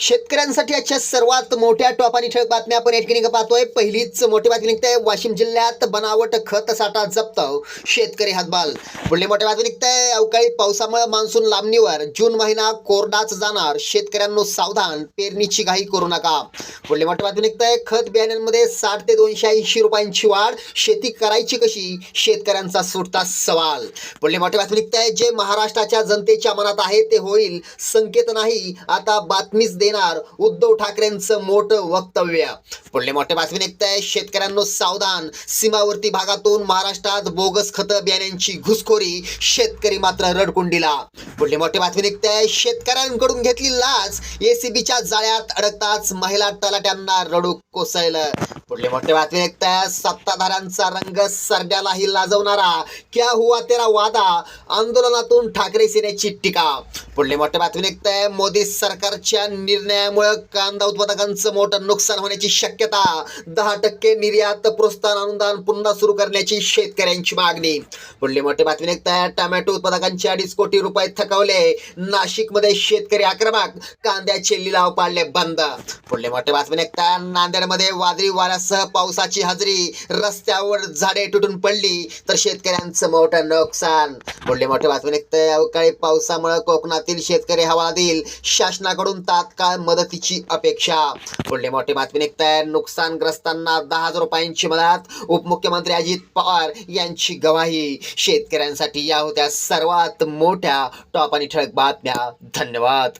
शेतकऱ्यांसाठी आजच्या सर्वात मोठ्या टॉप आणि ठळक बातम्या आपण या ठिकाणी पाहतोय. पहिलीच मोठी बातमी निघते. वाशिम जिल्ह्यात बनावट खत साठा जप्त. शेतकरी हातबाल. पुढली मोठी बातमी निघते. अवकाळी पावसामुळे मान्सून लांबणीवर. जून महिना कोरडाच जाणार. शेतकऱ्यांनो सावधान. पेरणीची घाई करू नका. पुढली मोठी बातमी निघते. खत बियाण्यांमध्ये साठ ते दोनशे ऐंशी रुपयांची वाढ. शेती करायची कशी? शेतकऱ्यांचा सुटता सवाल. पुढली मोठी बातमी निघते. जे महाराष्ट्राच्या जनतेच्या मनात आहे ते होईल. संकेत नाही. आता बातमीच दे देणार उद्धव ठाकरेंचं मोठं वक्तव्य. पुढले मोठे बातमी निघत आहे शेतकऱ्यांनो सावधान. सीमावर्ती भागातून महाराष्ट्रात बोगस खत बियाण्यांची घुसखोरी शेतकरी मात्र रडकुंडीला. पुढली मोठी बातमी निघत आहे शेतकऱ्यांकडून घेतली लाच एसीबीच्या जाळ्यात अडकताच महिला तलाट्यांना रडू कोसळलं. पुढली मोठी बातमी निघत आहे सत्ताधाऱ्यांचा रंग सरड्यालाही लाजवणारा क्या हुआ तेरा वादा आंदोलनातून ठाकरे सेनेची टीका. पुढली मोठी बातमी निघत आहे मोदी सरकारच्या निर निर्णयामुळे कांदा उत्पादकांचं मोठं नुकसान होण्याची शक्यता. दहा टक्के निर्यात प्रोत्साहन अनुदान पुन्हा सुरू करण्याची शेतकऱ्यांची मागणी. पुढली मोठी बातमी निघताय. टोमॅटो उत्पादकांचे अडीच कोटी रुपये थकवले. नाशिकमध्ये शेतकरी आक्रमक. कांद्याचे लिलाव पाडले बंद. पुढली मोठी बातमी निघताय. नांदेडमध्ये वादळी वाऱ्यासह पावसाची हजेरी. रस्त्यावर झाडे तुटून पडली. तर शेतकऱ्यांचं मोठं नुकसान. पुढली मोठी बातमी निघताय. अवकाळी पावसामुळे कोकणातील शेतकरी हवालदिल शासनाकडून तात्काळ मदतीची अपेक्षा. पुढली मोठी बातमी निघताय. नुकसानग्रस्तांना दहा हजार रुपयांची मदत. उपमुख्यमंत्री अजित पवार यांची गवाही. शेतकऱ्यांसाठी या होत्या सर्वात मोठ्या टॉप आणि ठळक बातम्या. धन्यवाद.